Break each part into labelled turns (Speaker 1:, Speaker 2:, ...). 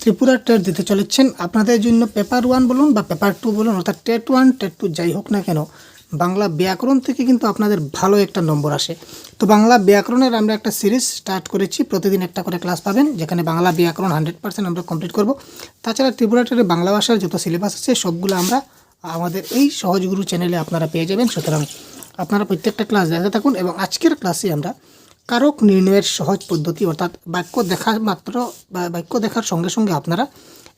Speaker 1: Tripura TET দিতে চলেছেন। আপনাদের জন্য পেপার ওয়ান বলুন বা পেপার টু বলুন, অর্থাৎ টেট ওয়ান টেট টু যাই হোক না কেন, বাংলা ব্যাকরণ থেকে কিন্তু আপনাদের ভালো একটা নম্বর আসে। তো বাংলা ব্যাকরণের আমরা একটা সিরিজ স্টার্ট করেছি, প্রতিদিন একটা করে ক্লাস পাবেন, যেখানে বাংলা ব্যাকরণ হান্ড্রেড পার্সেন্ট আমরা কমপ্লিট করব। তাছাড়া ত্রিপুরা টেটের বাংলা ভাষার যত সিলেবাস আছে, সবগুলো আমরা আমাদের এই সহজগুরু চ্যানেলে আপনারা পেয়ে যাবেন। সুতরাং আপনারা প্রত্যেকটা ক্লাস দেখতে থাকুন এবং আজকের ক্লাসে আমরা কারক নির্ণয়ের সহজ পদ্ধতি অর্থাৎ বাক্য দেখা মাত্র বা বাক্য দেখার সঙ্গে সঙ্গে আপনারা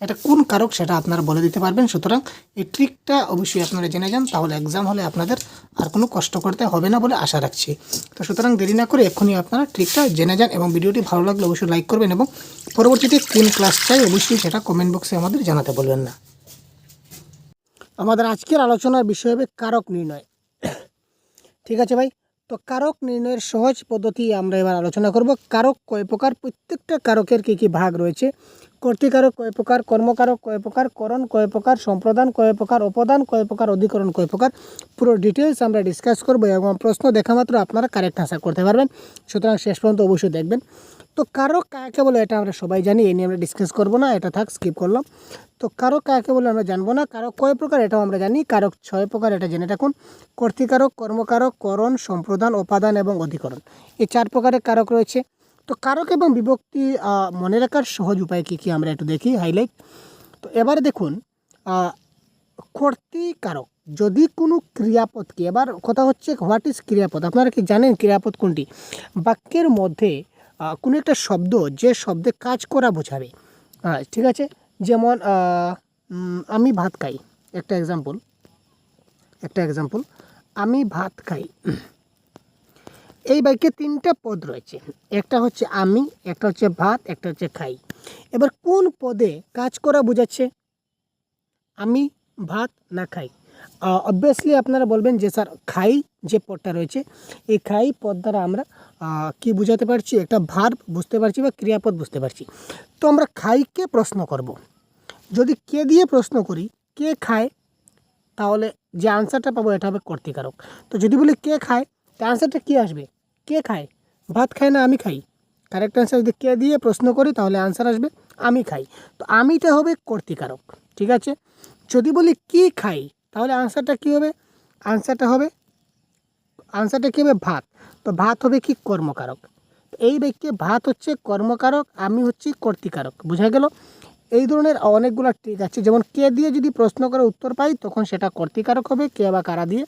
Speaker 1: এটা কোন কারক সেটা আপনারা বলে দিতে পারবেন। সুতরাং এই ট্রিকটা অবশ্যই আপনারা জেনে যান, তাহলে এক্সাম হলে আপনাদের আর কোনো কষ্ট করতে হবে না বলে আশা রাখছি। তো সুতরাং দেরি না করে এক্ষুনি আপনারা ট্রিকটা জেনে যান এবং ভিডিওটি ভালো লাগলে অবশ্যই লাইক করবেন এবং পরবর্তীতে কোন ক্লাস চাই অবশ্যই সেটা কমেন্ট বক্সে আমাদের জানাতে বলবেন না। আমাদের আজকের আলোচনার বিষয় হবে কারক নির্ণয়। ঠিক আছে ভাই? তো কারক নির্ণয়ের সহজ পদ্ধতি আমরা এবার আলোচনা করব। কারক কয় প্রকার? প্রত্যেকটা কারকের কী কী ভাগ রয়েছে? কর্তৃকারক কয় প্রকার? কর্মকারক কয় প্রকার? করণ কয় প্রকার? সম্প্রদান কয় প্রকার? অপদান কয় প্রকার? অধিকরণ কয় প্রকার? পুরো ডিটেলস আমরা ডিসকাস করব এবং প্রশ্ন দেখা মাত্র আপনারা কারেক্ট আনসার করতে পারবেন। সুতরাং শেষ পর্যন্ত অবশ্যই দেখবেন। তো কারক কাকে বলে এটা আমরা সবাই জানি এই নিয়ে আমরা ডিসকাস করব না, এটা থাক স্কিপ করলাম। তো কারক কাকে বলে আমরা জানব না? কারক কয় প্রকার এটাও আমরা জানি। কারক ছয় প্রকার, এটা জেনে রাখুন কর্তৃকারক, কর্মকারক, করণ, সম্প্রদান, উপাদান এবং অধিকরণ। এই চার প্রকারের কারক রয়েছে। তো কারক এবং বিভক্তি মনে রাখার সহজ উপায় কী কী আমরা একটু দেখি হাইলাইট তো এবারে দেখুন কর্তৃকারক যদি কোনো ক্রিয়াপদকে, এবার কথা হচ্ছে হোয়াট ইজ ক্রিয়াপদ? আপনারা কি জানেন ক্রিয়াপদ কোনটি? বাক্যের মধ্যে কোনো একটা শব্দ যে শব্দে কাজ করা বোঝাবে। ঠিক আছে? যেমন আমি ভাত খাই। একটা এক্সাম্পল একটা এক্সাম্পল আমি ভাত খাই। এই বাক্যে তিনটা পদ রয়েছে। একটা হচ্ছে আমি, একটা হচ্ছে ভাত, একটা হচ্ছে খাই। এবার কোন পদে কাজ করা বোঝাচ্ছে? আমি ভাত না খাই। অবভিয়াসলি আপনারা বলবেন যে স্যার, খাই যে পদটা রয়েছে এই খাই পদ দ্বারা আমরা কি বোঝাতে পারছি? একটা ভার বুঝতে পারছি বা ক্রিয়াপদ বুঝতে পারছি। তো আমরা খাইকে প্রশ্ন করব। যদি কে দিয়ে প্রশ্ন করি, কে খায়? তাহলে যে আনসারটা পাবো, এটা হবে কর্তিকারক। তো যদি বলি কে খায়, তো আনসারটা কী আসবে? কে খায়? ভাত খায় না আমি খাই? কারেক্ট আনসার যদি কে দিয়ে প্রশ্ন করি, তাহলে আনসার আসবে, আমি খাই। তো আমিটা হবে কর্তিকারক, ঠিক আছে? যদি বলি কি খাই, তাহলে আনসারটা কী হবে? আনসারটা হবে আনসারটা কী হবে? ভাত। তো ভাত হবে কি? কর্মকারক। এই ব্যক্তি ভাত হচ্ছে কর্মকারক, আমি হচ্ছি কর্তিকারক। বোঝা গেল? এই ধরনের অনেকগুলো ট্রিক আছে। যেমন কে দিয়ে যদি প্রশ্ন করে উত্তর পাই, তখন সেটা কর্তিকারক হবে, কে বা কারা দিয়ে।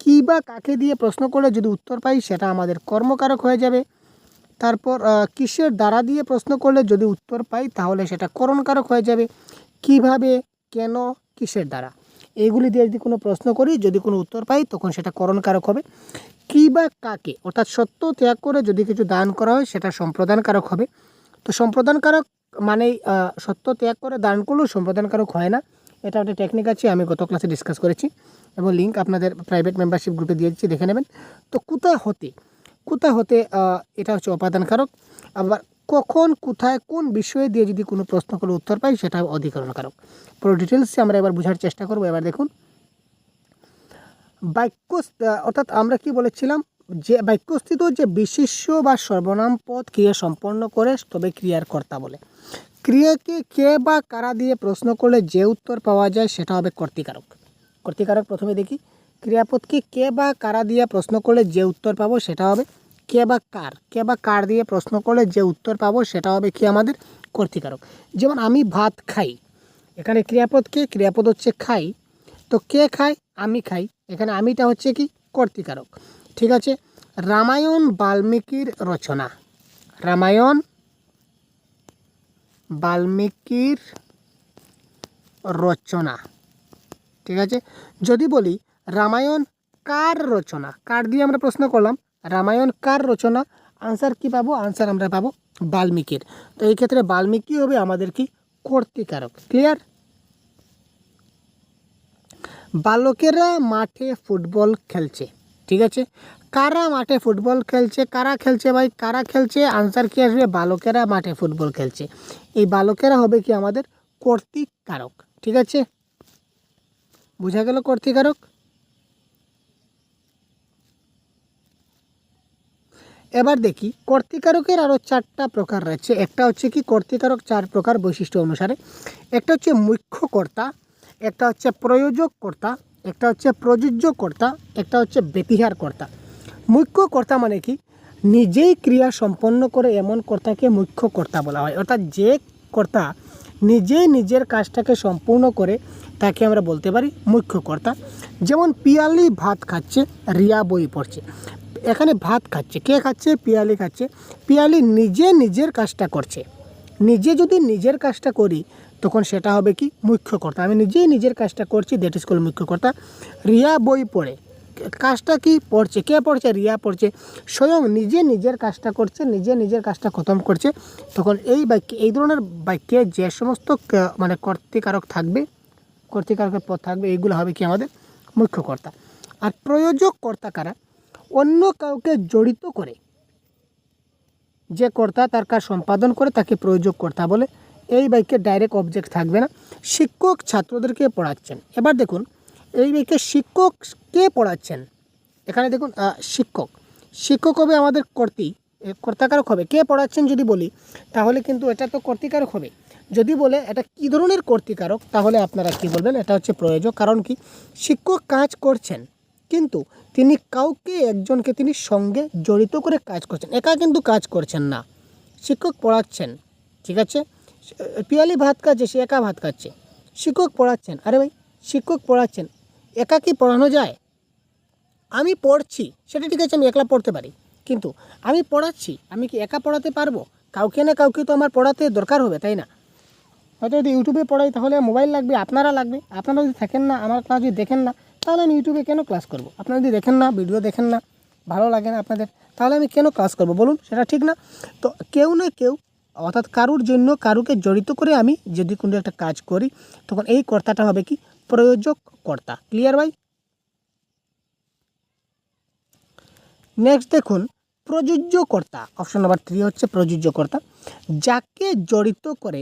Speaker 1: কী বা কাকে দিয়ে প্রশ্ন করলে যদি উত্তর পাই, সেটা আমাদের কর্মকারক হয়ে যাবে। তারপর কিসের দ্বারা দিয়ে প্রশ্ন করলে যদি উত্তর পাই, তাহলে সেটা করণকারক হয়ে যাবে। কীভাবে? কেন? কিসের দ্বারা? এইগুলি দিয়ে যদি কোনো প্রশ্ন করি, যদি কোনো উত্তর পাই, তখন সেটা করণকারক হবে। কী বা কাকে? অর্থাৎ সত্য ত্যাগ করে যদি কিছু দান করা হয়, সেটা সম্প্রদানকারক হবে। তো সম্প্রদানকারক মানেই সত্য ত্যাগ করে দান করলেও সম্প্রদানকারক হয় না। এটা একটা টেকনিক আছে, আমি গত ক্লাসে ডিসকাস করেছি এবং লিঙ্ক আপনাদের প্রাইভেট মেম্বারশিপ গ্রুপে দিয়ে দিচ্ছি, দেখে নেবেন। তো কোথায় হতে কোথায় হতে এটা হচ্ছে উপাদানকারক। আবার কখন, কোথায়, কোন বিষয়ে দিয়ে যদি কোনো প্রশ্ন করে উত্তর পাই, সেটা অধিকরণকারক। পুরো ডিটেলসে আমরা এবার বোঝার চেষ্টা করব। এবার দেখুন। বাক্য অর্থাৎ আমরা কি বলেছিলাম? যে বাক্যস্থিত যে বিশেষ্য বা সর্বনাম পদ ক্রিয়া সম্পন্ন করে, তবে ক্রিয়ার কর্তা বলে। ক্রিয়াকে কে বা কারা দিয়ে প্রশ্ন করলে যে উত্তর পাওয়া যায়, সেটা হবে কর্তিকারক। কর্তিকারক প্রথমে দেখি, ক্রিয়াপদকে কে বা কারা দিয়ে প্রশ্ন করলে যে উত্তর পাবো, সেটা হবে কে বা কার, কে বা কার দিয়ে প্রশ্ন করলে যে উত্তর পাবো সেটা হবে কি আমাদের কর্তিকারক। যেমন আমি ভাত খাই, এখানে ক্রিয়াপদ কে? ক্রিয়াপদ হচ্ছে খাই। তো কে খায়? আমি খাই। এখানে আমিটা হচ্ছে কি? কর্তিকারক। ঠিক আছে? রামায়ণ বাল্মীকির রচনা। রামায়ণ বাল্মীকির রচনা। ঠিক আছে? যদি বলি, রামায়ণ কার রচনা? কার দিয়ে আমরা প্রশ্ন করলাম? রামায়ণ কার রচনা? আনসার কি পাবো? আনসার আমরা পাবো বাল্মীকির। তো এই ক্ষেত্রে বাল্মীকি হবে আমাদের কি? কর্তিকারক। ক্লিয়ার বালকেরা মাঠে ফুটবল খেলছে। ঠিক আছে? কারা মাঠে ফুটবল খেলছে? কারা খেলছে ভাই? কারা খেলছে? আনসার কি আসবে? বালকেরা মাঠে ফুটবল খেলছে। এই বালকেরা হবে কি আমাদের কর্তৃকারক। ঠিক আছে? বোঝা গেল কর্তৃকারক? এবার দেখি কর্তিকারকের আরও চারটা প্রকার রয়েছে। একটা হচ্ছে কি কর্তিকারক চার প্রকার বৈশিষ্ট্য অনুসারে। একটা হচ্ছে মুখ্য কর্তা একটা হচ্ছে প্রয়োজক কর্তা একটা হচ্ছে প্রযোজ্য কর্তা একটা হচ্ছে বেতিহার কর্তা মুখ্য কর্তা মানে কি? নিজেই ক্রিয়া সম্পন্ন করে এমন কর্তাকে মুখ্য কর্তা বলা হয়। অর্থাৎ যে কর্তা নিজেই নিজের কাজটাকে সম্পূর্ণ করে তাকে আমরা বলতে পারি মুখ্য কর্তা যেমন পিয়ালি ভাত খাচ্ছে, রিয়া বই পড়ছে। এখানে ভাত খাচ্ছে, কে খাচ্ছে? পিয়ালি খাচ্ছে। পিয়ালি নিজে নিজের কাজটা করছে। নিজে যদি নিজের কাজটা করি, তখন সেটা হবে কি? মুখ্য কর্তা আমি নিজেই নিজের কাজটা করছি দ্যাট ইজ কল মুখ্য কর্তা রিয়া বই পড়ে। কাজটা কি? পড়ছে। কে পড়ছে? রিয়া পড়ছে। স্বয়ং নিজে নিজের কাজটা করছে, নিজে নিজের কাজটা খতম করছে। তখন এই বাক্যে, এই ধরনের বাক্যে যে সমস্ত মানে কর্তিকারক থাকবে, কর্তিকারকের পথ থাকবে, এইগুলো হবে কি আমাদের? মুখ্য কর্তা আর প্রয়োজক কর্তা কারা? অন্য কাউকে জড়িত করে, যে কর্তা তার কাজ সম্পাদন করে তাকে প্রয়োজক কর্তা বলে, এই বাইকে ডাইরেক্ট অবজেক্ট থাকবে না। শিক্ষক ছাত্রদেরকে পড়াচ্ছেন। এবার দেখুন, এই বাইকে শিক্ষক কে পড়াচ্ছেন? এখানে দেখুন শিক্ষক। শিক্ষক হবে আমাদের কর্তী কর্তাকারক হবে। কে পড়াচ্ছেন যদি বলি, তাহলে কিন্তু এটা তো কর্তিকারক হবে। যদি বলে এটা কী ধরনের কর্তিকারক, তাহলে আপনারা কি বলবেন? এটা হচ্ছে প্রয়োজক। কারণ কি? শিক্ষক কাজ করছেন। কিন্তু তিনি কাউকে একজনকে তিনি সঙ্গে জড়িত করে কাজ করছেন। একা কিন্তু কাজ করছেন না। শিক্ষক পড়াচ্ছেন, ঠিক আছে? পিয়ালি ভাত খাচ্ছে, সে একা ভাত খাচ্ছে। শিক্ষক পড়াচ্ছেন, আরে ভাই, শিক্ষক পড়াচ্ছেন, একা কি পড়ানো যায়? আমি পড়ছি, সেটা ঠিক আছে, আমি একলা পড়তে পারি। কিন্তু আমি পড়াচ্ছি, আমি কি একা পড়াতে পারব? কাউকে না কাউকে তো আমার পড়াতে দরকার হবে, তাই না? হয়তো যদি ইউটিউবে পড়াই তাহলে মোবাইল লাগবে, আপনারা লাগবে। আপনারা যদি থাকেন না, আমার ক্লাস যদি দেখেন না তাহলে আমি ইউটিউবে কেন ক্লাস করব? আপনারা যদি দেখেন না ভিডিও দেখেন না, ভালো লাগে না আপনাদের, তাহলে আমি কেন ক্লাস করব? বলুন, সেটা ঠিক না? তো কেউ না কেউ, অর্থাৎ কারুর জন্য কারুকে জড়িত করে আমি যদি কোনো একটা কাজ করি, তখন এই কর্তাটা হবে কি? প্রয়োজক কর্তা। ক্লিয়ার ভাই? নেক্সট দেখুন প্রযোজ্যকর্তা অপশন নাম্বার থ্রি হচ্ছে প্রযোজ্যকর্তা যাকে জড়িত করে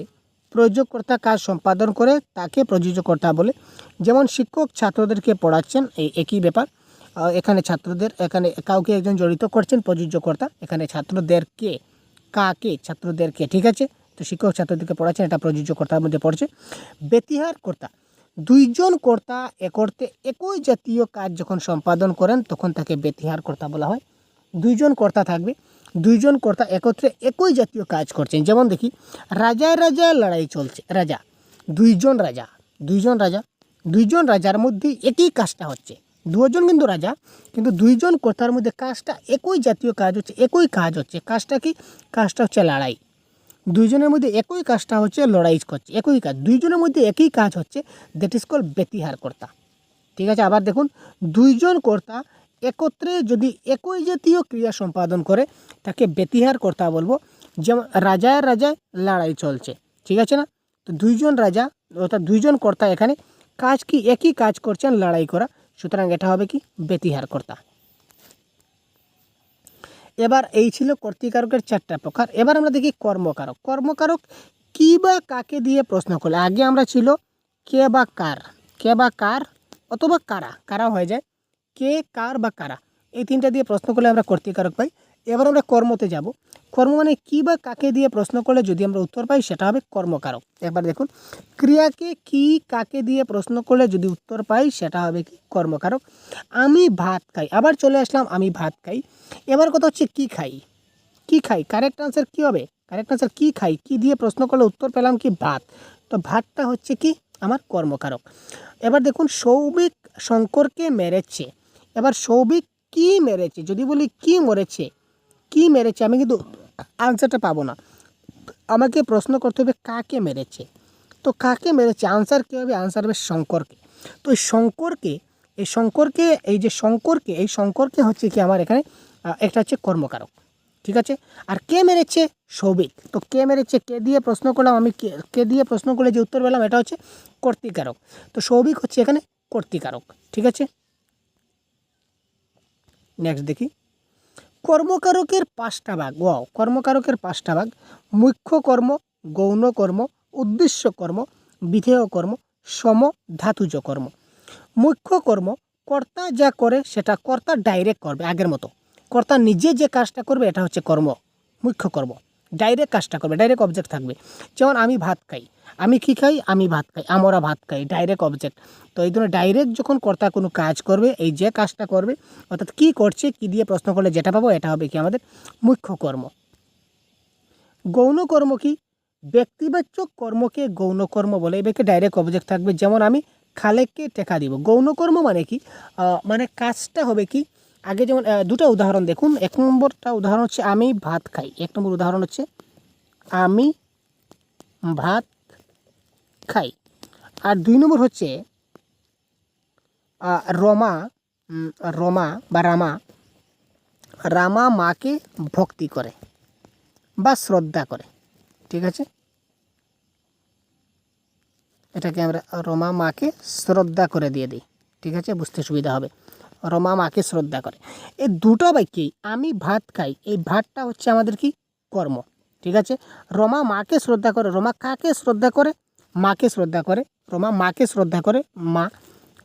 Speaker 1: প্রযোজ্যকর্তা কাজ সম্পাদন করে তাকে প্রযোজ্যকর্তা বলে। যেমন শিক্ষক ছাত্রদেরকে পড়াচ্ছেন, এই একই ব্যাপার। এখানে ছাত্রদের, এখানে কাউকে একজন জড়িত করছেন প্রযোজ্যকর্তা, এখানে ছাত্রদেরকে, কাকে, ছাত্রদেরকে, ঠিক আছে? তো শিক্ষক ছাত্রদেরকে পড়াচ্ছেন, এটা প্রযোজ্যকর্তার মধ্যে পড়ছে। বেতিহার কর্তা, দুইজন কর্তা একর্তে একই জাতীয় কাজ যখন সম্পাদন করেন, তখন তাকে বেতিহার কর্তা বলা হয়। দুইজন কর্তা থাকবে। দুইজন কর্তা একত্রে একই জাতীয় কাজ করছেন। যেমন দেখি রাজায় রাজায় লড়াই চলছে। রাজা, দুইজন রাজা দুইজন রাজা, দুইজন রাজার মধ্যে একই কাজটা হচ্ছে। দুজন কিন্তু রাজা, কিন্তু দুইজন কর্তার মধ্যে কাজটা একই জাতীয় কাজ হচ্ছে, একই কাজ হচ্ছে। কাজটা কি? কাজটা হচ্ছে লড়াই। দুইজনের মধ্যে একই কাজটা হচ্ছে লড়াই করছে, একই কাজ। দুইজনের মধ্যে একই কাজ হচ্ছে দ্যাট ইজ কল বেতিহার কর্তা। ঠিক আছে, আবার দেখুন, দুইজন কর্তা একত্রে যদি একই জাতীয় ক্রিয়া সম্পাদন করে, তাকে বেতিহার কর্তা বলব। যেমন রাজায় রাজায় লড়াই চলছে, ঠিক আছে না? তো দুইজন রাজা, অর্থাৎ দুইজন কর্তা এখানে কাজ কি, একই কাজ করছেন লড়াই করা। সুতরাং এটা হবে কি? বেতিহার কর্তা। এবার এই ছিল কর্তিকারকের চারটা প্রকার। এবার আমরা দেখি কর্মকারক। কর্মকারক কি বা কাকে দিয়ে প্রশ্ন করলে? আগে আমরা ছিল কে বা কার, কে বা কার অথবা কারা কারা হয়ে যায়। কে, কার বা কারা? এই তিনটা দিয়ে প্রশ্ন করলে আমরা কর্তিকারক পাই। এবার আমরা কর্মতে যাব। কর্ম মানে কী বা কাকে দিয়ে প্রশ্ন করলে যদি আমরা উত্তর পাই, সেটা হবে কর্মকারক। একবার দেখুন। ক্রিয়াকে কি, কাকে দিয়ে প্রশ্ন করলে যদি উত্তর পাই, সেটা হবে কি কর্মকারক। আমি ভাত খাই। আবার চলে আসলাম, আমি ভাত খাই। এবার কথা হচ্ছে কি খাই? কি খাই? কারেক্ট আনসার কী হবে? কারেক্ট আনসার কী খাই? কি দিয়ে প্রশ্ন করলে উত্তর পেলাম কি ভাত? তো ভাতটা হচ্ছে কি? আমার কর্মকারক। এবার দেখুন, সৌভিক শঙ্করকে মেরেছে। এবার সৌভিক কি মেরেছে? যদি বলি কি মরেছে, কি মেরেছে, আমি কিন্তু আনসারটা পাবো না। আমাকে প্রশ্ন করতে হবে কাকে মেরেছে? তো কাকে মেরেছে? আনসার কী হবে? আনসার হবে শঙ্করকে। তো এই শঙ্করকে এই শঙ্করকে, এই যে শঙ্করকে, এই শঙ্করকে হচ্ছে কি আমার এখানে একটা হচ্ছে কর্মকারক। ঠিক আছে? আর কে মেরেছে? সৌভিক। তো কে মেরেছে? কে দিয়ে প্রশ্ন করলাম, আমি কে দিয়ে প্রশ্ন করলে যে উত্তর পেলাম, এটা হচ্ছে কর্তিকারক। তো সৌভিক হচ্ছে এখানে কর্তিকারক। ঠিক আছে? নেক্সট দেখি। কর্মকারকের পাঁচটা ভাগ। ও কর্মকারকের পাঁচটা ভাগ। মুখ্য কর্ম, গৌণ কর্ম, উদ্দেশ্য কর্ম, বিধেয় কর্ম, সম ধাতুজ কর্ম। মুখ্য কর্ম, কর্তা যা করে সেটা কর্তা ডাইরেক্ট করবে আগের মতো। কর্তা নিজে যে কাজটা করবে, এটা হচ্ছে কর্ম। মুখ্য কর্ম। ডাইরেক্ট কাজটা করবে ডাইরেক্ট অবজেক্ট থাকবে। যেমন আমি ভাত খাই, আমি কি খাই? আমি ভাত খাই, আমরা ভাত খাই ডাইরেক্ট অবজেক্ট তো এই ধরনের ডাইরেক্ট যখন কর্তা কোনো কাজ করবে, এই যে কাজটা করবে, অর্থাৎ কী করছে, কী দিয়ে প্রশ্ন করলে যেটা পাবো, এটা হবে কি আমাদের মুখ্য কর্ম। গৌণ কর্ম কি? ব্যক্তিবাচক কর্মকে গৌণ কর্ম বলে, এবারে ডাইরেক্ট অবজেক্ট থাকবে। যেমন আমি খালেককে টেকা দিব। গৌণ কর্ম মানে কি? মানে কাজটা হবে কি? আগে যেমন দুটো উদাহরণ দেখুন। এক নম্বরটা উদাহরণ হচ্ছে, আমি ভাত খাই। এক নম্বর উদাহরণ হচ্ছে, আমি ভাত খাই। আর দুই নম্বর হচ্ছে রমা রমা বা রামা রামা মাকে ভক্তি করে বা শ্রদ্ধা করে। ঠিক আছে? এটাকে আমরা রমা মাকে শ্রদ্ধা করে দিয়ে দিই। ঠিক আছে? বুঝতে সুবিধা হবে। রমা মাকে শ্রদ্ধা করে। এই দুটো বাক্যেই আমি ভাত খাই, এই ভাতটা হচ্ছে আমাদের কি? কর্ম। ঠিক আছে? রমা মাকে শ্রদ্ধা করে, রমা কাকে শ্রদ্ধা করে? মাকে শ্রদ্ধা করে, রমা মাকে শ্রদ্ধা করে, মা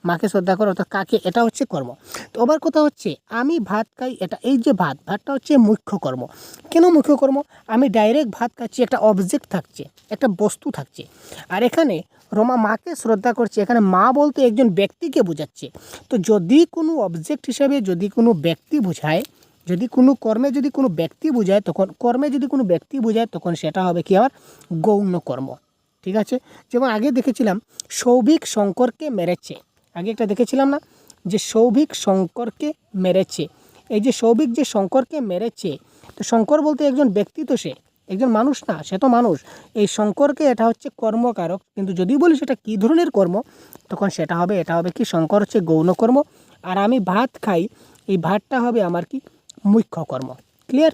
Speaker 1: মাকে শ্রদ্ধা করে, অর্থাৎ কাকে? এটা হচ্ছে কর্ম। তো আবার কথা হচ্ছে, আমি ভাত খাই, এটা এই যে ভাত, ভাতটা হচ্ছে মুখ্য কর্ম। কেন মুখ্য কর্ম? আমি ডাইরেক্ট ভাত খাচ্ছি, একটা অবজেক্ট থাকছে, একটা বস্তু থাকছে। আর এখানে রমা মাকে শ্রদ্ধা করছে। এখানে মা বলতে একজন ব্যক্তিকে বোঝাচ্ছে। তো যদি কোনো অবজেক্ট হিসাবে যদি কোনো ব্যক্তি বোঝায়, যদি কোনো কর্মে যদি কোনো ব্যক্তি বোঝায়, তখন কর্মে যদি কোনো ব্যক্তি বোঝায়, তখন সেটা হবে কি আমার গৌণ কর্ম। ঠিক আছে? যেমন আগে দেখেছিলাম, সৌভিক শঙ্করকে মেরেছে। আগে একটা দেখেছিলাম না? যে সৌভিক শঙ্করকে মেরেছে। এই যে সৌভিক যে শঙ্করকে মেরেছে, তো শঙ্কর বলতে একজন ব্যক্তি তো সে। একজন মানুষ না, সে তো মানুষ। এই শঙ্করকে এটা হচ্ছে কর্মকারক। কিন্তু যদি বলি সেটা কী ধরনের কর্ম, তখন সেটা হবে, এটা হবে কি শঙ্কর হচ্ছে গৌণ কর্ম। আর আমি ভাত খাই, এই ভাতটা হবে আমার কি মুখ্য কর্ম। ক্লিয়ার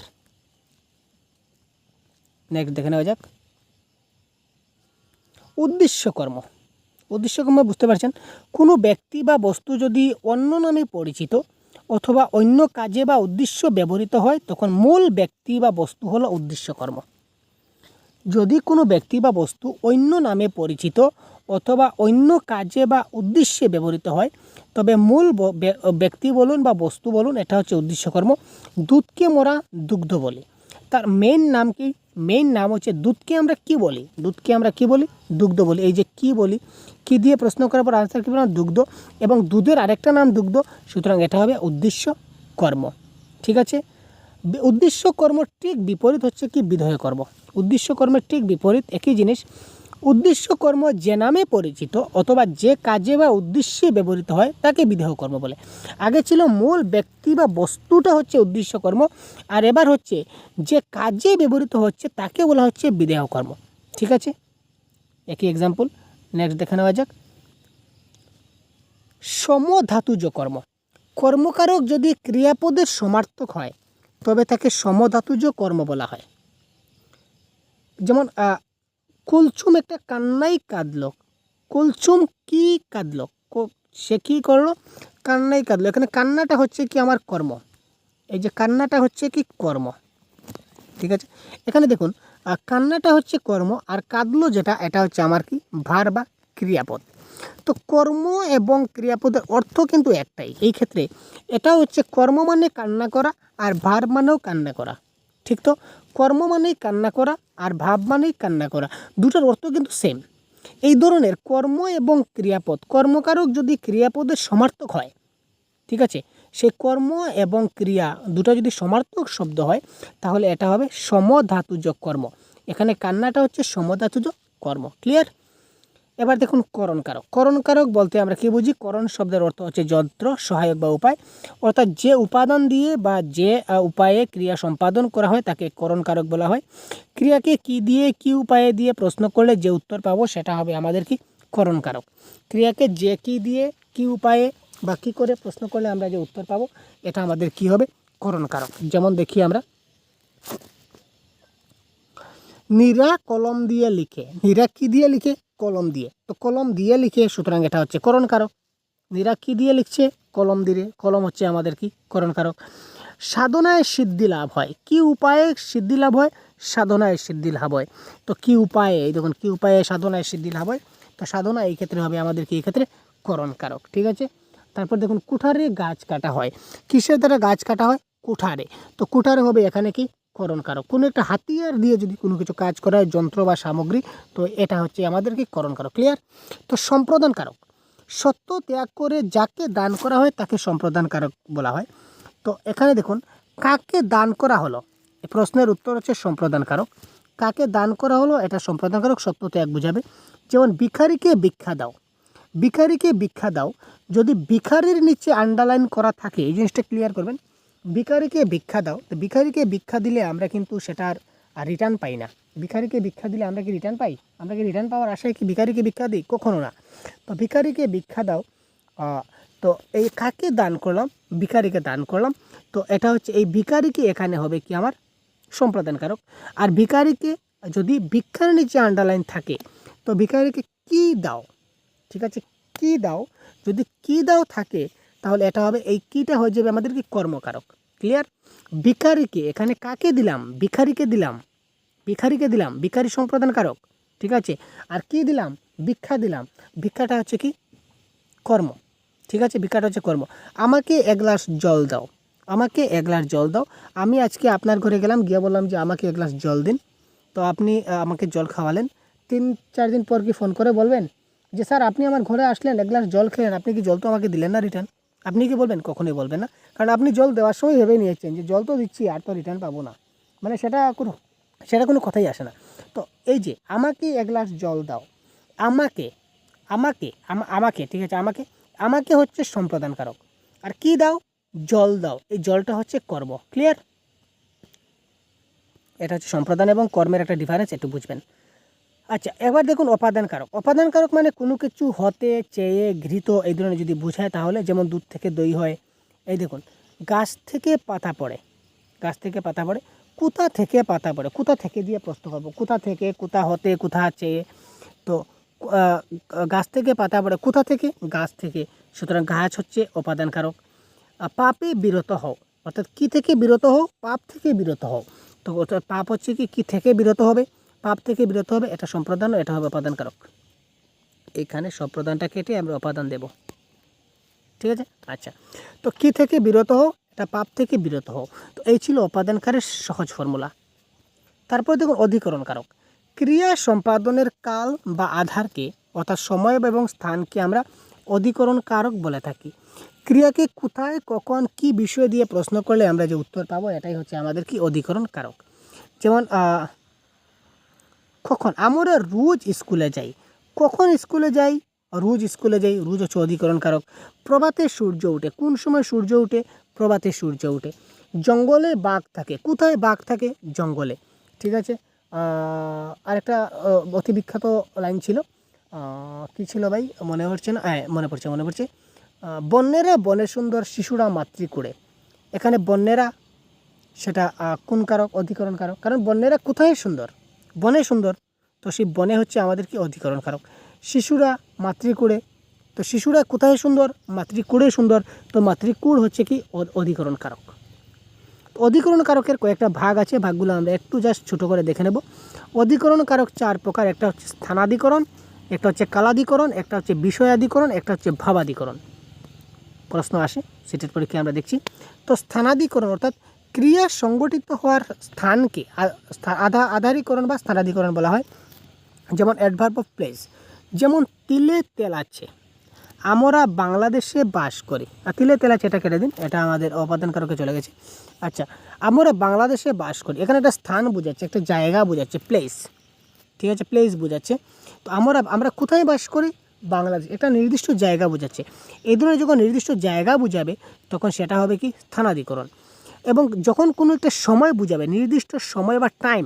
Speaker 1: নেক্সট দেখে নেওয়া যাক। উদ্দেশ্য কর্ম। উদ্দেশ্য কর্ম বুঝতে পারছেন? কোনো ব্যক্তি বা বস্তু যদি অন্য নামে পরিচিত অথবা অন্য কাজে বা উদ্দেশ্য ব্যবহৃত হয়, তখন মূল ব্যক্তি বা বস্তু হলো উদ্দেশ্য কর্ম যদি কোনো ব্যক্তি বা বস্তু অন্য নামে পরিচিত অথবা অন্য কাজে বা উদ্দেশ্যে ব্যবহৃত হয়, তবে মূল ব্যক্তি বলুন বা বস্তু বলুন, এটা হচ্ছে উদ্দেশ্যকর্ম। দুধকে মোরা দুগ্ধ বলি। তার মেইন নাম কি? মেইন নাম হচ্ছে দুধকে আমরা কি বলি? দুধকে আমরা কি বলি? দুগ্ধ বলি। এই যে কি বলি? কি দিয়ে প্রশ্ন করার পর আনসার কী বললাম? দুগ্ধ। এবং দুধের আরেকটা নাম দুগ্ধ। সুতরাং এটা হবে উদ্দেশ্য কর্ম। ঠিক আছে? উদ্দেশ্য কর্ম ঠিক বিপরীত হচ্ছে কি? বিধেয় কর্ম। উদ্দেশ্য কর্মের ঠিক বিপরীত একই জিনিস। উদ্দেশ্য কর্ম যে নামে পরিচিত অথবা যে কাজে বা উদ্দেশ্যে ব্যবহৃত হয়, তাকে বিদেহ কর্ম বলে। আগে ছিল মূল ব্যক্তি বা বস্তুটা হচ্ছে উদ্দেশ্য কর্ম আর এবার হচ্ছে যে কাজে ব্যবহৃত হচ্ছে, তাকে বলা হচ্ছে বিদেহ কর্ম ঠিক আছে? একই এক্সাম্পল নেক্সট দেখে নেওয়া যাক। সমধাতুজ কর্ম কর্মকারক যদি ক্রিয়াপদের সমার্থক হয়, তবে তাকে সমধাতুজ কর্ম বলা হয়। যেমন কুলচুম একটা কান্নাই কাঁদলো। কুলচুম কি কাঁদলো? সে কী করল? কান্নাই কাঁদলো। এখানে কান্নাটা হচ্ছে কি আমার কর্ম। এই যে কান্নাটা হচ্ছে কি কর্ম। ঠিক আছে? এখানে দেখুন কান্নাটা হচ্ছে কর্ম আর কাঁদলো যেটা, এটা হচ্ছে আমার কি? ভার বা ক্রিয়াপদ। তো কর্ম এবং ক্রিয়াপদের অর্থ কিন্তু একটাই। এই ক্ষেত্রে এটা হচ্ছে কর্ম মানে কান্না করা আর ভার মানেও কান্না করা। ঠিক তো? কর্ম মানেই কান্না করা আর ভাব মানেই কান্না করা। দুটার অর্থ কিন্তু সেম এই ধরনের কর্ম এবং ক্রিয়াপদ, কর্মকারক যদি ক্রিয়াপদের সমার্থক হয়, ঠিক আছে? সেই কর্ম এবং ক্রিয়া দুটো যদি সমার্থক শব্দ হয়, তাহলে এটা হবে সমধাতুজ কর্ম। এখানে কান্নাটা হচ্ছে সমধাতুজ কর্ম। ক্লিয়ার এবার দেখুন করণকারক। করণকারক বলতে আমরা কি বুঝি? করণ শব্দের অর্থ হচ্ছে যন্ত্র, সহায়ক বা উপায়। অর্থাৎ যে উপাদান দিয়ে বা যে উপায়ে ক্রিয়া সম্পাদন করা হয় তাকে করণকারক বলা হয়। ক্রিয়াকে কি দিয়ে, কি উপায়ে দিয়ে প্রশ্ন করলে যে উত্তর পাবো সেটা হবে আমাদের কি? করণকারক। ক্রিয়াকে যে কি দিয়ে, কি উপায়ে বা কী করে প্রশ্ন করলে আমরা যে উত্তর পাবো, এটা আমাদের কি হবে? করণকারক। যেমন দেখি আমরা নীরা কলম দিয়ে লিখে, নীরা কি দিয়ে লিখে? কলম দিয়ে। তো কলম দিয়ে লিখে, সুতরাং এটা হচ্ছে করণকারক। নীরা কি দিয়ে লিখছে? কলম দিয়ে। কলম হচ্ছে আমাদের কি? করণকারক। সাধনায় সিদ্ধি লাভ হয়। কি উপায়ে সিদ্ধি লাভ হয়? সাধনায় সিদ্ধি লাভ হয়। তো কি উপায়ে? এই দেখুন, কি উপায়ে সাধনায় সিদ্ধি লাভ হয়? তো সাধনা এই ক্ষেত্রে হবে আমাদের কি? এই ক্ষেত্রে করণকারক, ঠিক আছে? তারপর দেখুন, কুঠারে গাছ কাটা হয়। কিসের দ্বারা গাছ কাটা হয়? কুঠারে। তো কুঠারে হবে এখানে কি? করণ কারক কোনো একটা হাতিয়ার দিয়ে যদি কোনো কিছু কাজ করা হয় যন্ত্র বা সামগ্রী, তো এটা হচ্ছে আমাদের কি করণ কারক ক্লিয়ার তো সম্প্রদান কারক সত্য ত্যাগ করে যাকে দান করা হয় তাকে সম্প্রদান কারক বলা হয়। তো এখানে দেখুন, কাকে দান করা হলো? প্রশ্নের উত্তর হচ্ছে সম্প্রদান কারক কাকে দান করা হলো? এটা সম্প্রদান কারক সত্য ত্যাগ বুঝাবে। যেমন, ভিখারিকে ভিক্ষা দাও। ভিখারিকে ভিক্ষা দাও। যদি ভিখারির নিচে আন্ডারলাইন করা থাকে, এই জিনিসটা ক্লিয়ার করবেন? ভিখারিকে ভিক্ষা দাও। তো ভিখারিকে ভিক্ষা দিলে আমরা কিন্তু সেটার রিটার্ন পাই না। ভিখারিকে ভিক্ষা দিলে আমরা কি রিটার্ন পাই? আমরা কি রিটার্ন পাওয়ার আশায় কি ভিখারিকে ভিক্ষা দিই? কখনো না। তো ভিখারিকে ভিক্ষা দাও। তো এই কাকে দান করলাম? ভিখারিকে দান করলাম। তো এটা হচ্ছে এই ভিখারিকে এখানে হবে কি আমার সম্প্রদানকারক। আর ভিখারিকে যদি ভিক্ষার নিচে আন্ডারলাইন থাকে, তো ভিখারিকে কি দাও? ঠিক আছে? কি দাও? যদি কি দাও থাকে তাহলে এটা হবে, এই কিটা হয়ে যাবে আমাদের কি কর্মকারক। ক্লিয়ার ভিখারিকে, এখানে কাকে দিলাম? ভিখারিকে দিলাম। ভিখারিকে দিলাম, ভিখারি সম্প্রদানকারক, ঠিক আছে? আর কি দিলাম? ভিক্ষা দিলাম। ভিক্ষাটা হচ্ছে কি? কর্ম, ঠিক আছে? ভিক্ষাটা হচ্ছে কর্ম। আমাকে এক গ্লাস জল দাও, আমাকে এক গ্লাস জল দাও। আমি আজকে আপনার ঘরে গেলাম, গিয়ে বললাম যে আমাকে এক গ্লাস জল দিন। তো আপনি আমাকে জল খাওয়ালেন। তিন, চার দিন পর কি ফোন করে বলবেন? যে স্যার, আপনি আমার ঘরে আসলেন, এক গ্লাস জল খেলেন, আপনি কি জল তো আমাকে দিলেন না রিটার্ন আপনি কি বলবেন? কখনোই বলবেন না। কারণ আপনি জল দেওয়ার সময় ভেবে নিয়েছেন যে, জল তো দিচ্ছি আর তো রিটার্ন পাবো না। মানে সেটা কোনো সেটা কোনো কথাই আসে না। তো এই যে, আমাকে এক গ্লাস জল দাও। আমাকে আমাকে আমাকে, ঠিক আছে, আমাকে আমাকে হচ্ছে সম্প্রদানকারক। আর কি দাও? জল দাও। এই জলটা হচ্ছে কর্ম। ক্লিয়ার এটা হচ্ছে সম্প্রদান এবং কর্মের একটা ডিফারেন্স একটু বুঝবেন। আচ্ছা এবার দেখুন অপাদান কারক অপাদান কারক মানে কোনো কিছু হতে, চেয়ে, ঘৃত, এই ধরনের যদি বোঝায় তাহলে যেমন দুধ থেকে দই হয়, এই দেখুন, গাছ থেকে পাতা পড়ে, গাছ থেকে পাতা পড়ে কোথা থেকে পাতা পড়ে কোথা থেকে দিয়ে প্রশ্ন করব কোথা থেকে কোথা হতে কোথা চেয়ে, তো গাছ থেকে পাতা পড়ে কোথা থেকে, গাছ থেকে, সুতরাং গাছ হচ্ছে অপাদান কারক পাপে বিরত হও, অর্থাৎ কি থেকে বিরত হও? পাপ থেকে বিরত হও। তো পাপ হচ্ছে কি, কী থেকে বিরত হবে? পাপ থেকে বিরত হবে, এটা সম্প্রদান, এটা হবে অপাদান কারক এখানে সম্প্রদানটা কেটে আমরা অপাদান দেব। ঠিক আছে? আচ্ছা। তো কি থেকে বিরত হও? এটা পাপ থেকে বিরত হও। তো এই ছিল অপাদানকারের সহজ ফর্মুলা। তারপর দেখুন অধিকরণ কারক ক্রিয়া সম্পাদনের কাল বা আধারকে, অর্থাৎ সময় এবং স্থানকে আমরা অধিকরণ কারক বলে থাকি। ক্রিয়াকে কোথায়, কখন, কি বিষয় দিয়ে প্রশ্ন করলে আমরা যে উত্তর পাবো, এটাই হচ্ছে আমাদের কি? অধিকরণ কারক যেমন কখন আমরা রোজ স্কুলে যাই? কখন স্কুলে যাই? রোজ স্কুলে যাই, রোজ হচ্ছে অধিকরণ কারক প্রভাতে সূর্য ওঠে। কোন সময় সূর্য ওঠে? প্রভাতে সূর্য ওঠে। জঙ্গলে বাঘ থাকে। কোথায় বাঘ থাকে? জঙ্গলে। ঠিক আছে? আরেকটা অতি বিখ্যাত লাইন ছিল। কি ছিল ভাই? মনে পড়ছে না? হ্যাঁ মনে পড়ছে মনে পড়ছে। বন্যেরা বনে সুন্দর শিশুরা মাতৃ মাতৃকুড়ে এখানে বন্যেরা, সেটা কোন কারক? অধিকরণ কারক কারণ বন্যেরা কোথায় সুন্দর? বনে সুন্দর, তো সেই বনে হচ্ছে আমাদের কি অধিকরণ কারক শিশুরা মাতৃকুড়ে, তো শিশুরা কোথায় সুন্দর? মাতৃকুড়ে সুন্দর, তো মাতৃকুড় হচ্ছে কি অধিকরণ কারক অধিকরণ কারকের কয়েকটা ভাগ আছে, ভাগগুলো আমরা একটু জাস্ট ছোটো করে দেখে নেব। অধিকরণ কারক চার প্রকার, একটা হচ্ছে স্থানাধিকরণ, একটা হচ্ছে কালাধিকরণ, একটা হচ্ছে বিষয়াধিকরণ, একটা হচ্ছে ভাবাধিকরণ। প্রশ্ন আসে, সেটার পরীক্ষায় আমরা দেখছি। তো স্থানাধিকরণ অর্থাৎ ক্রিয়া সংগঠিত হওয়ার স্থানকে আধা, আধারীকরণ বা স্থানাধিকরণ বলা হয়। যেমন অ্যাডভার্ব অফ প্লেস যেমন তিলে তেল আছে আমরা বাংলাদেশে বাস করি। আর তিলে তেল আছে এটা কেটে দিন, এটা আমাদের অপাদান কারকে চলে গেছে। আচ্ছা আমরা বাংলাদেশে বাস করি। এখানে একটা স্থান বোঝাচ্ছে, একটা জায়গা বোঝাচ্ছে প্লেস ঠিক আছে প্লেস বোঝাচ্ছে। তো আমরা আমরা কোথায় বাস করি? বাংলাদেশ, একটা নির্দিষ্ট জায়গা বোঝাচ্ছে। এই ধরনের যখন নির্দিষ্ট জায়গা বুঝাবে, তখন সেটা হবে কি? স্থানাধিকরণ। এবং যখন কোনো একটা সময় বুঝাবে, নির্দিষ্ট সময় বা টাইম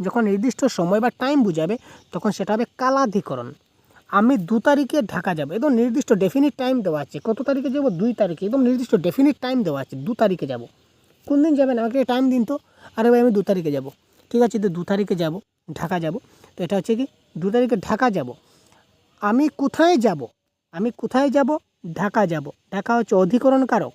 Speaker 1: যখন নির্দিষ্ট সময় বা টাইম বুঝাবে, তখন সেটা হবে কালাধিকরণ। আমি দু তারিখে ঢাকা যাব, একদম নির্দিষ্ট ডেফিনিট টাইম দেওয়া আছে। কত তারিখে যাব? দুই তারিখে। একদম নির্দিষ্ট ডেফিনিট টাইম দেওয়া আছে, দু তারিখে যাব। কোন দিন যাবেন? আমাকে টাইম দিন তো। আরে ভাই, আমি দু তারিখে যাব। ঠিক আছে, তো দু তারিখে যাব, ঢাকা যাব। তো এটা হচ্ছে কি? দু তারিখে ঢাকা যাব। আমি কোথায় যাব? আমি কোথায় যাব? ঢাকা যাব। ঢাকা হচ্ছে অধিকরণ কারক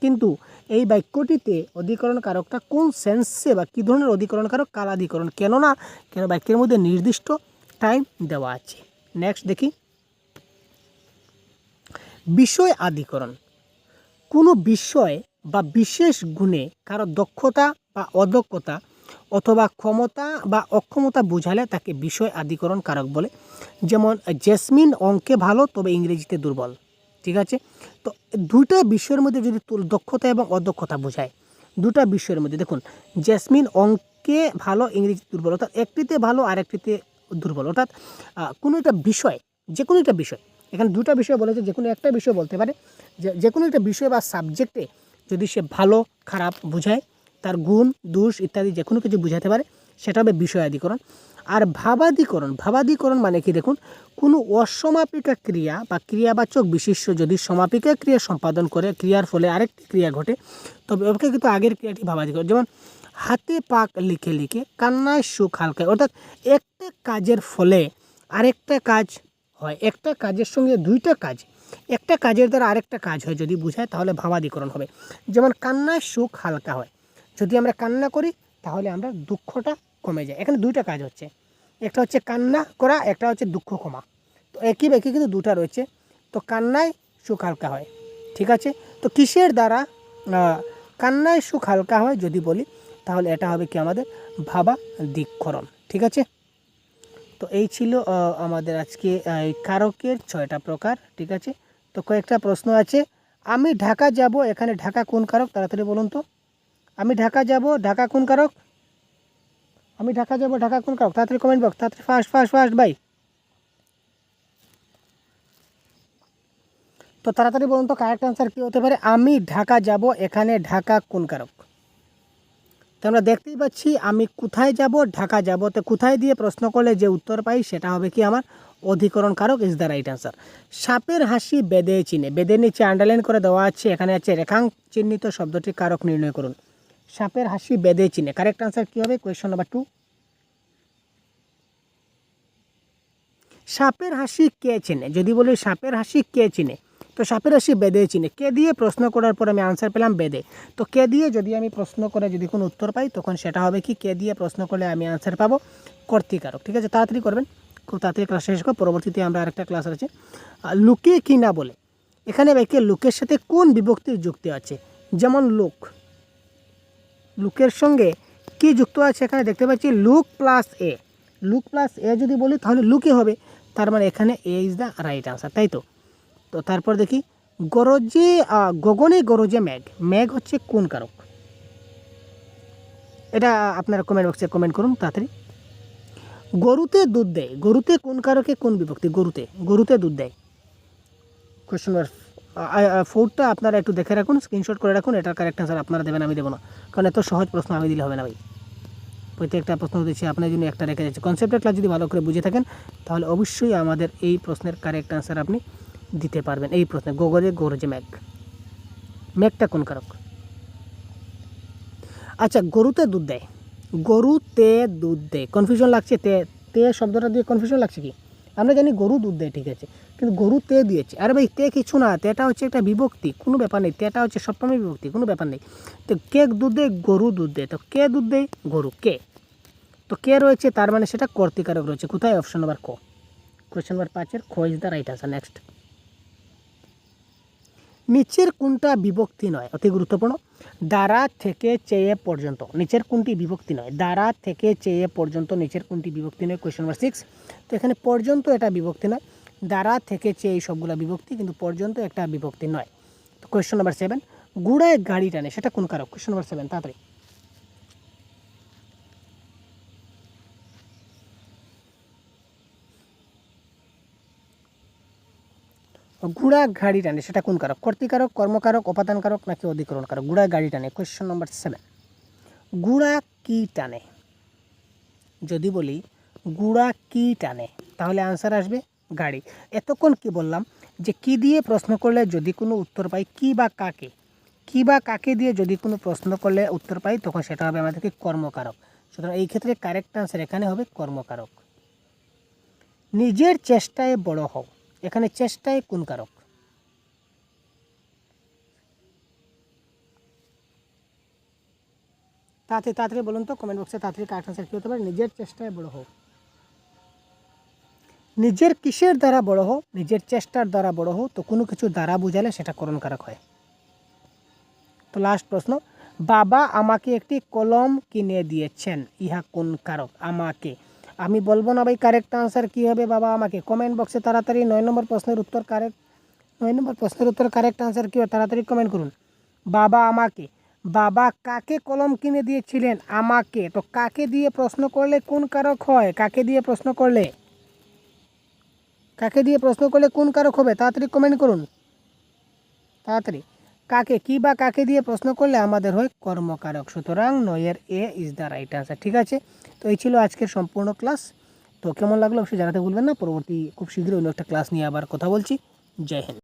Speaker 1: কিন্তু এই বাক্যটিতে অধিকরণ কারকটা কোন সেন্সে বা কী ধরনের অধিকরণ কারক কালাধিকরণ? কেননা, কেন বাক্যের মধ্যে নির্দিষ্ট টাইম দেওয়া আছে। নেক্সট দেখি। বিষয় আধিকরণ। কোনো বিষয় বা বিশেষ গুণে কারও দক্ষতা বা অদক্ষতা অথবা ক্ষমতা বা অক্ষমতা বোঝালে তাকে বিষয় আদিকরণ কারক বলে। যেমন, জেসমিন অঙ্কে ভালো, তবে ইংরেজিতে দুর্বল। ঠিক আছে? তো দুইটা বিষয়ের মধ্যে যদি দক্ষতা এবং অদক্ষতা বোঝায়, দুটা বিষয়ের মধ্যে, দেখুন, জেসমিন অঙ্কে ভালো ইংরেজি দুর্বল, অর্থাৎ একটিতে ভালো আর একটিতে দুর্বল, অর্থাৎ কোনো একটা বিষয় যে কোনো একটা বিষয়, এখানে দুটা বিষয় বলেছে যে কোনো একটা বিষয় বলতে পারে, যে কোনো একটা বিষয় বা সাবজেক্টে যদি সে ভালো, খারাপ বোঝায়, তার গুণ, দোষ ইত্যাদি যে কোনো কিছু বোঝাতে পারে, সেটা হবে বিষয়াদিকরণ আর ভাবাদিকরণ ভাবাদিকরণ মানে কি দেখুন, কোনো অসমাপিকা ক্রিয়া বা ক্রিয়াবাচক বিশিষ্ট যদি সমাপিকা ক্রিয়া সম্পাদন করে, ক্রিয়ার ফলে আরেকটি ক্রিয়া ঘটে, তবে ওকে কিন্তু আগের ক্রিয়াটি ভাবাদিকরণ যেমন হাতে পাক লিখে লিখে, কান্নায় সুখ হালকায়, অর্থাৎ একটা কাজের ফলে আরেকটা কাজ হয়, একটা কাজের সঙ্গে দুইটা কাজ, একটা কাজের দ্বারা আরেকটা কাজ হয় যদি বোঝায়, তাহলে ভাবাদিকরণ হবে। যেমন কান্নায় সুখ হালকা হয়, যদি আমরা কান্না করি, তাহলে আমরা দুঃখটা কমে যায়। এখানে দুইটা কাজ হচ্ছে। একটা হচ্ছে কান্না করা, একটা হচ্ছে দুঃখ কমা তো একই একই কিন্তু দুটা রয়েছে। তো কান্নায় সুখ হালকা হয়। ঠিক আছে? তো কিসের দ্বারা কান্নায় সুখ হালকা হয় যদি বলি, তাহলে এটা হবে কি আমাদের ভাবা দিক্ষরণ ঠিক আছে? তো এই ছিল আমাদের আজকে কারকের ছয়টা প্রকার। ঠিক আছে? তো কয়েকটা প্রশ্ন আছে। আমি ঢাকা যাব, এখানে ঢাকা কোন কারক? তাড়াতাড়ি বলুন তো। আমি ঢাকা যাব, ঢাকা কোন কারক? আমি ঢাকা যাব, ঢাকা কোন কারক তাড়াতাড়ি কমেন্ট বক্স তাড়াতাড়ি ফাস্ট ফাস্ট ফাস্ট ভাই তো তাড়াতাড়ি বলুন তো কারেক্ট আনসার কী হতে পারে? আমি ঢাকা যাব, এখানে ঢাকা কোন কারক তো আমরা দেখতেই পাচ্ছি, আমি কোথায় যাব, ঢাকা যাব। তো কোথায় দিয়ে প্রশ্ন করলে যে উত্তর পাই, সেটা হবে কি আমার অধিকরণ কারক ইজ দ্য রাইট আনসার সাপের হাসি বেদে চিনে। বেদের নিচে আন্ডারলাইন করে দেওয়া আছে, এখানে আছে রেখাং চিহ্নিত শব্দটি কারক নির্ণয় করুন। সাপের হাসি বেদে চিনে। কারেক্ট আনসার কী হবে? কোয়েশ্চন নাম্বার টু সাপের হাসি কে চিনে? যদি বলি সাপের হাসি কে চিনে, তো সাপের হাসি বেদে চিনে। কে দিয়ে প্রশ্ন করার পর আমি আনসার পেলাম বেদে তো কে দিয়ে যদি আমি প্রশ্ন করে যদি কোনো উত্তর পাই, তখন সেটা হবে কি, কে দিয়ে প্রশ্ন করলে আমি আনসার পাবো? কর্তিকারক। ঠিক আছে? তাড়াতাড়ি করবেন। খুব তাড়াতাড়ি ক্লাস শেষ করব পরবর্তীতে আমরা আরেকটা ক্লাস আছে। লুকে কি না বলে। এখানে ব্যাকে লোকের সাথে কোন বিভক্তির যুক্তি আছে? যেমন লোক। লুকের সঙ্গে কি যুক্ত আছে এখানে দেখতে পাচ্ছি look plus A. Look plus A যদি বলি তাহলে লুকই হবে। তার মানে এখানে A is the right answer তাই তো? তো তারপর দেখি, গরজে গগনে গরজে মেঘ। মেঘ হচ্ছে কোন কারক? এটা আপনারা কমেন্ট বক্সে কমেন্ট করুন তাড়াতাড়ি। গরুতে দুধ দেয়। গরুতে কোন কারকে কোন বিভক্তি? গরুতে। গরুতে দুধ দেয়। কোয়েশ্চেন নাম্বার ফোরটা আপনারা একটু দেখে রাখুন স্ক্রিনশট করে রাখুন, এটার কারেক্ট আনসার আপনারা দেবেন, আমি দেবো না। কারণ এত সহজ প্রশ্ন আমি দিলে হবে না ভাই। প্রত্যেকটা প্রশ্ন দিচ্ছি, আপনার জন্য একটা রেখে যাচ্ছে কনসেপ্টের ক্লাস যদি ভালো করে বুঝে থাকেন, তাহলে অবশ্যই আমাদের এই প্রশ্নের কারেক্ট আনসার আপনি দিতে পারবেন। এই প্রশ্নে, গোগরে গরজে ম্যাগ ম্যাগটা কোন কারক? আচ্ছা গরুতে দুধ দেয়। গরুতে দুধ দেয়। কনফিউশন লাগছে, তে তে শব্দটা দিয়ে কনফিউশন লাগছে কি? আমরা জানি গরু দুধ দেয়, ঠিক আছে? কিন্তু গরু তে দিয়েছে। আরে ভাই, তে কিছু না, তেটা হচ্ছে একটা বিভক্তি, কোনো ব্যাপার নেই। তেটা হচ্ছে সপ্তমী বিভক্তি, কোনো ব্যাপার নেই। তো কে দুধ দেয়? গরু দুধ দেয়। তো কে দুধ দেয়? গরু। কে? তো কে রয়েছে? তার মানে সেটা কর্তিকারক রয়েছে। কোথায়? অপশন নাম্বার ক। কোয়েশ্চেন নাম্বার পাঁচের খ is the right answer next. নিচের কোনটা বিভক্তি নয়, অতি গুরুত্বপূর্ণ। দ্বারা থেকে চেয়ে পর্যন্ত, নিচের কোনটি বিভক্তি নয়, দ্বারা থেকে চেয়ে পর্যন্ত নিচের কোনটি বিভক্তি নয় কোয়েশ্চেন নাম্বার সিক্স তো এখানে পর্যন্ত এটা বিভক্তি নয়, দ্বারা থেকে চেয়ে এই সবগুলো বিভক্তি, কিন্তু পর্যন্ত একটা বিভক্তি নয়। তো কোয়েশ্চেন নাম্বার সেভেন গুড়ায় গাড়ি টানে, সেটা কোন কারক? কোয়েশ্চেন নাম্বার সেভেন তাড়াতাড়ি। গুড়া গাড়ি টানে, সেটা কোন কারক? কর্তিকারক, কর্মকারক অপাদান কারক নাকি অধিকরণ কারক গুড়া গাড়ি টানে। কোয়েশ্চেন নম্বর সেভেন গুড়া কি টানে? যদি বলি গুড়া কি টানে, তাহলে আনসার আসবে গাড়ি। এতক্ষণ কি বললাম যে কি দিয়ে প্রশ্ন করলে যদি কোনো উত্তর পাই, কি বা কাকে? কি বা কাকে দিয়ে যদি কোনো প্রশ্ন করলে উত্তর পাই, তখন সেটা হবে আমাদেরকে কর্মকারক। সুতরাং এই ক্ষেত্রে কারেক্ট আনসার এখানে হবে কর্মকারক। নিজের চেষ্টায় বড় হও। এখানে চেষ্টায় কোন কারক? তাড়াতাড়ি তাড়াতাড়ি বলুন তো কমেন্ট বক্সে তাড়াতাড়ি কারেক্ট আনসার হতে পারে? নিজের চেষ্টায় বড় হোক। নিজের কিসের দ্বারা বড় হোক, নিজের চেষ্টার দ্বারা বড় হোক, তো কোনো কিছু দ্বারা বুঝালে সেটা করণ কারক হয়। তো লাস্ট প্রশ্ন, বাবা আমাকে একটি কলম কিনে দিয়েছেন, ইহা কোন কারক? আমাকে। আমি বলব না ভাই কারেক্ট আনসার কী হবে, বাবা আমাকে কমেন্ট বক্সে তাড়াতাড়ি নয় নম্বর প্রশ্নের উত্তর কারেক্ট নয় নম্বর প্রশ্নের উত্তর কারেক্ট আনসার কী হবে তাড়াতাড়ি কমেন্ট করুন। বাবা আমাকে, বাবা কাকে কলম কিনে দিয়েছিলেন? আমাকে। তো কাকে দিয়ে প্রশ্ন করলে কোন কারক হয়? কাকে দিয়ে প্রশ্ন করলে? কাকে দিয়ে প্রশ্ন করলে কোন কারক হবে? তাড়াতাড়ি কমেন্ট করুন। তাড়াতাড়ি। কাকে কি বা কাকে দিয়ে প্রশ্ন করলে আমাদের হয় কর্মকারক। সুতরাং নয়ের A is the right answer ঠিক আছে? তো এই ছিল আজকের সম্পূর্ণ ক্লাস। তো কেমন লাগল অবশ্যই জানাতে ভুলবেন না। পরবর্তী খুব শীঘ্রই অন্য একটা ক্লাস নিয়ে আবার কথা বলছি। জয় হিন্দ।